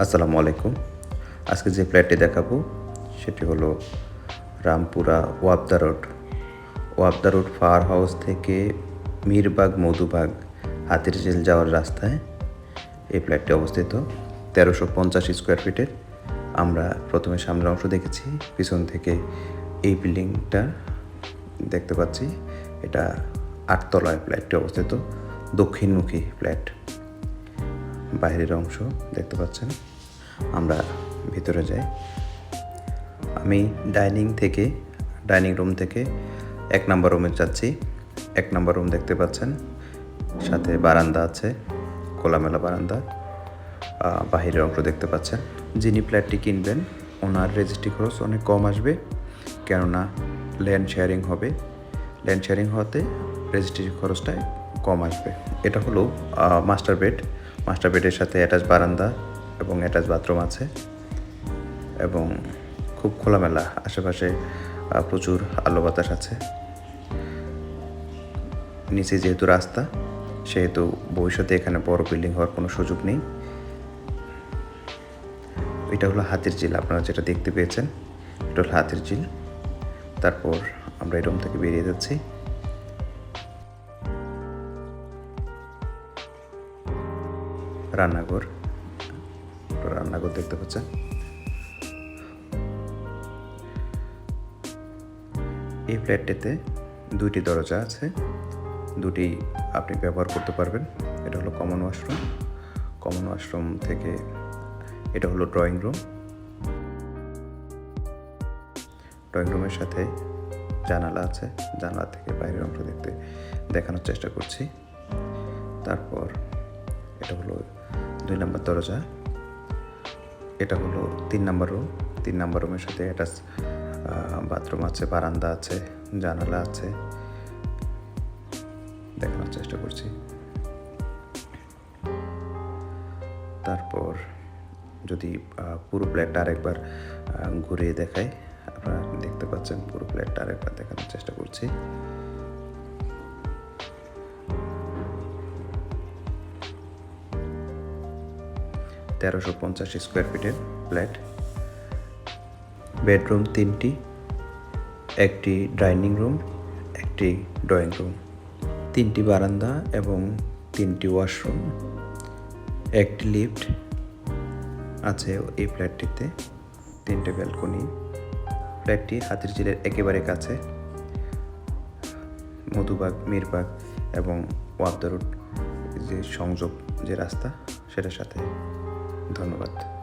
আসসালামু আলাইকুম। আজকে যে ফ্ল্যাটটি দেখাবো, সেটি হলো Rampura Wapda road. Wapda road power house থেকে মীরবাগ, মধুবাগ হাতির ঝিল যাওয়ার রাস্তায় এই ফ্ল্যাটটি অবস্থিত। তেরোশো পঞ্চাশ স্কোয়ার ফিটের। আমরা প্রথমে সামনের অংশ দেখেছি, পিছন থেকে এই বিল্ডিংটা দেখতে পাচ্ছি। এটা আটতলায় ফ্ল্যাটটি অবস্থিত, দক্ষিণমুখী ফ্ল্যাট। বাইরের অংশ দেখতে পাচ্ছেন। আমরা ভিতরে যাই। আমি ডাইনিং থেকে, ডাইনিং রুম থেকে এক নম্বর রুমে যাচ্ছি। এক নম্বর রুম দেখতে পাচ্ছেন। সাথে বারান্দা আছে, খোলামেলা বারান্দা। বাহিরের অংশ দেখতে পাচ্ছেন। যিনি ফ্ল্যাটটি কিনবেন, ওনার রেজিস্ট্রি খরচ অনেক কম আসবে। কেননা ল্যান্ড শেয়ারিং হবে। ল্যান্ড শেয়ারিং হওয়াতে রেজিস্ট্রি খরচটা কম আসবে। এটা হলো মাস্টার বেড। মাস্টার বেডের সাথে অ্যাটাচ বারান্দা এবং অ্যাটাচ বাথরুম আছে এবং খুব খোলামেলা আশেপাশে প্রচুর আলো বাতাস আছে। নিচে যেহেতু রাস্তা, সেহেতু ভবিষ্যতে এখানে বড় বিল্ডিং হওয়ার কোনো সুযোগ নেই। এটা হলো হাতির ঝিল, আপনারা যেটা দেখতে পেয়েছেন, এটা হলো হাতির ঝিল। তারপর আমরা এই রুম থেকে বেরিয়ে যাচ্ছি। রান্নাঘর। রান্নাঘর দেখতে পাচ্ছেন। এই ফ্ল্যাটটিতে দুইটি দরজা আছে। দুটি আপনি ব্যবহার করতে পারবেন। এটা হলো কমন ওয়াশরুম। কমন ওয়াশরুম থেকে এটা হলো ড্রয়িং রুম। ড্রয়িং রুমের সাথে জানালা আছে। জানালা থেকে বাইরের অংশ দেখতে দেখানোর চেষ্টা করছি। তারপর এটা হলো দুই নম্বর দরজা। এটা হলো তিন নম্বর রুম তিন নম্বর রুমের সাথে এটা বাথরুম আছে, বারান্দা আছে, জানালা আছে। দেখানোর চেষ্টা করছি। তারপর যদি পুরো প্লেটটা আরেকবার ঘুরিয়ে দেখাই, আপনারা দেখতে পাচ্ছেন পুরো প্লেটটা আরেকবার দেখানোর চেষ্টা করছি। তেরোশো পঞ্চাশ স্কোয়ার ফিটের ফ্ল্যাট বেডরুম তিনটি, একটি ডাইনিং রুম একটি ড্রয়িং রুম তিনটি বারান্দা এবং তিনটি ওয়াশরুম একটি লিফট আছে এই ফ্ল্যাটটিতে তিনটে ব্যালকনি ফ্ল্যাটটি হাতির ঝিলের একেবারে কাছে। মধুবাগ, মিরবাগ এবং ওয়াবদা রোড যে সংযোগ, যে রাস্তা, সেটার সাথে ধন্যবাদ।